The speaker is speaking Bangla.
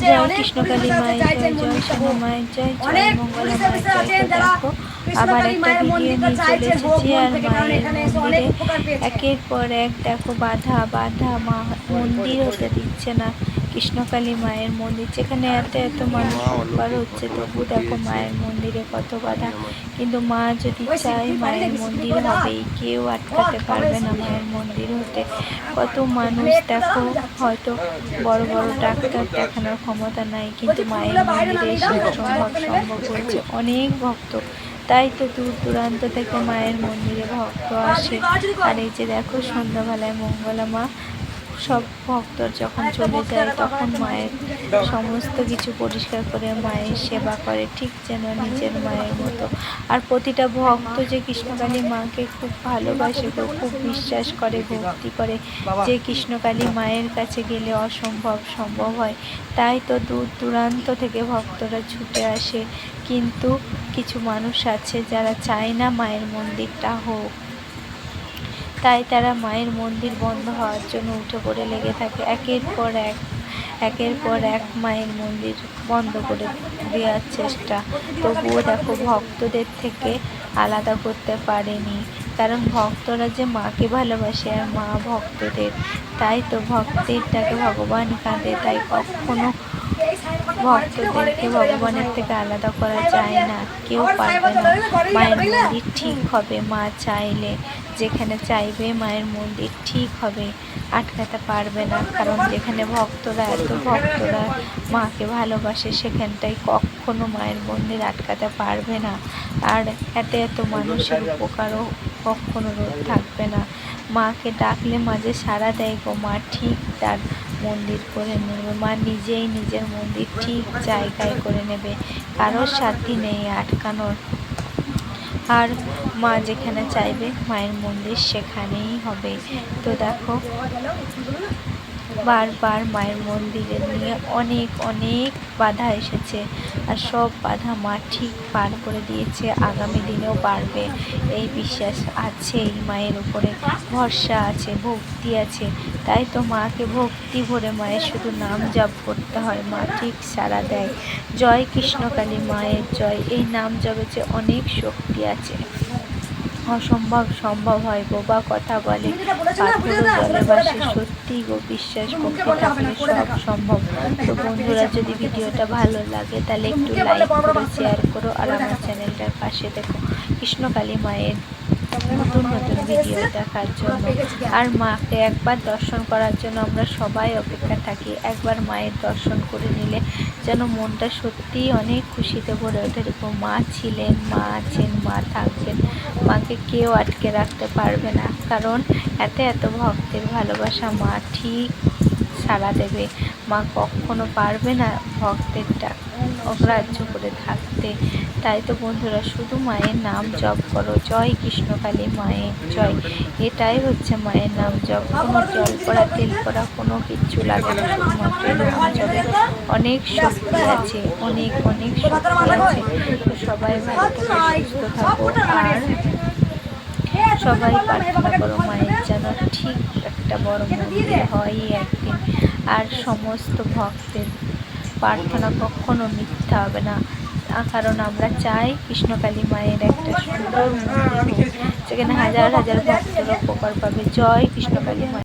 জয় কৃষ্ণকালী মায়ের জয় মায়ের জয় জয় মঙ্গলা মায়ের জয় দেখো আবার একটা ভিডিও নিয়ে চলে এসেছি আর মায়ের মন্দিরে একের পর এক দেখো বাধা বাধা মা মন্দির হতে দিচ্ছে না। কৃষ্ণকালী মায়ের মন্দির, যেখানে এত এত মানুষ উপকার হচ্ছে, তবু দেখো মায়ের মন্দিরে কত বাধা। কিন্তু মা যদি চায় মায়ের মন্দির হবেই, কেউ আটকাতে পারবে না মায়ের মন্দির হতে। কত মানুষ দেখো, হয়তো বড় বড় ডাক্তার দেখানোর ক্ষমতা নাই, কিন্তু মায়ের মন্দিরে সম্ভব সম্ভব হয়েছে অনেক ভক্ত। তাই তো দূর দূরান্ত থেকে মায়ের মন্দিরে ভক্ত আসে। আর এই যে দেখো সন্ধ্যাবেলায় মঙ্গলা মা সব ভক্তর যখন চলে যায়, তখন মায়ের সমস্ত কিছু পরিষ্কার করে মায়ের সেবা করে, ঠিক যেন নিজের মায়ের মতো। আর প্রতিটা ভক্ত যে কৃষ্ণকালী মাকে খুব ভালোবাসে খুব বিশ্বাস করে, ভক্তি করে, যে কৃষ্ণকালী মায়ের কাছে গেলে অসম্ভব সম্ভব হয়, তাই তো দূর দূরান্ত থেকে ভক্তরা ছুটে আসে। কিন্তু কিছু মানুষ আছে যারা চায় না মায়ের মন্দিরটা হোক। তাই তারা মায়ের মন্দির বন্ধ হওয়ার জন্য উঠে পড়ে লেগে থাকে। একের পর এক, একের পর এক মায়ের মন্দির বন্ধ করে দেওয়ার চেষ্টা। তবুও দেখো, ভক্তদের থেকে আলাদা করতে পারেনি। কারণ ভক্তরা যে মাকে ভালোবাসে আর মা ভক্তদের, তাই তো ভক্তেরটাকে ভগবান কাঁদে। তাই কখনো ভক্তদেরকে ভগবানের থেকে আলাদা করা যায় না। কেউ পারবে না। মায়ের মন্দির ঠিক হবে, মা চাইলে। যেখানে চাইবে মায়ের মন্দির ঠিক হবে, আটকাতে পারবে না। কারণ যেখানে ভক্তরা, এত ভক্তরা মাকে ভালোবাসে, সেখানটায় কখনো মায়ের মন্দির আটকাতে পারবে না। আর এত এত মানুষের উপকারও কখনো রোধ থাকবে না। মাকে ডাকলে মাঝে সাড়া দেয় গো, মা ঠিক তার মন্দির করে নেবে। মা নিজেই নিজের মন্দির ঠিক জায়গায় করে নেবে। কারোর সাথী নেই আটকানোর। আর মা যেখানে চাইবে মায়ের মন্দির সেখানেই হবে। তো দেখো বারবার মায়ের মন্দিরে নিয়ে অনেক অনেক বাধা এসেছে। আর সব বাধা মা ঠিক পার করে দিয়েছে, আগামী দিনেও পারবে এই বিশ্বাস আছে, এই মায়ের উপরে ভরসা আছে, ভক্তি আছে। তাই তো মাকে ভক্তি ভরে মায়ের শুধু নাম জপ করতে হয়। মা ঠিক সাড়া দেয়। জয় কৃষ্ণকালী মায়ের জয়। এই নাম জপে যে অনেক শক্তি আছে। অসম্ভব সম্ভব হয় বোবা কথা বলে। পাথরও জলে বাসে সত্যি গো বিশ্বাস করতে থাকলে সব সম্ভব। তো বন্ধুরা যদি ভিডিওটা ভালো লাগে তাহলে একটু লাইক করে শেয়ার করো। আর আমার চ্যানেলটার পাশে দেখো কৃষ্ণকালী মায়ের নতুন নতুন ভিডিও দেখার জন্য। আর মাকে একবার দর্শন করার জন্য আমরা সবাই অপেক্ষা থাকি। একবার মায়ের দর্শন করে নিলে যেন মনটা সত্যিই অনেক খুশিতে ভরে ওঠে। এরকম মা ছিলেন, মা আছেন, মা থাকবেন মাকে কেউ আটকে রাখতে পারবে না। কারণ এত এত ভক্তের ভালোবাসা মা ঠিক সাড়া দেবে। মা কখনো পারবে না ভক্তেরটা অগ্রাহ্য করে থাকতে তাই তো বন্ধুরা, শুধু মায়ের নাম জপ করো। জয় কৃষ্ণকালী মায়ের জয়। এটাই হচ্ছে মায়ের নাম জপ। কোনো জল করা, তেল করা, কোনো কিচ্ছু লাগে না। শুধুমাত্র নাম জপে। অনেক শক্তি আছে, অনেক অনেক শক্তি আছে। তো সবাই ভালো সুস্থ থাকো। আর সবাই প্রার্থনা করো, মায়ের যেন ঠিক একটা বড় মন্দির হয় একদিন। আর সমস্ত ভক্তের প্রার্থনা কখনো মিথ্যা হবে না। কারণ আমরা চাই কৃষ্ণকালী মায়ের একটা সুন্দর সেখানে হাজার হাজার ভক্তরা উপকার পাবে। জয় কৃষ্ণকালী মায়ের।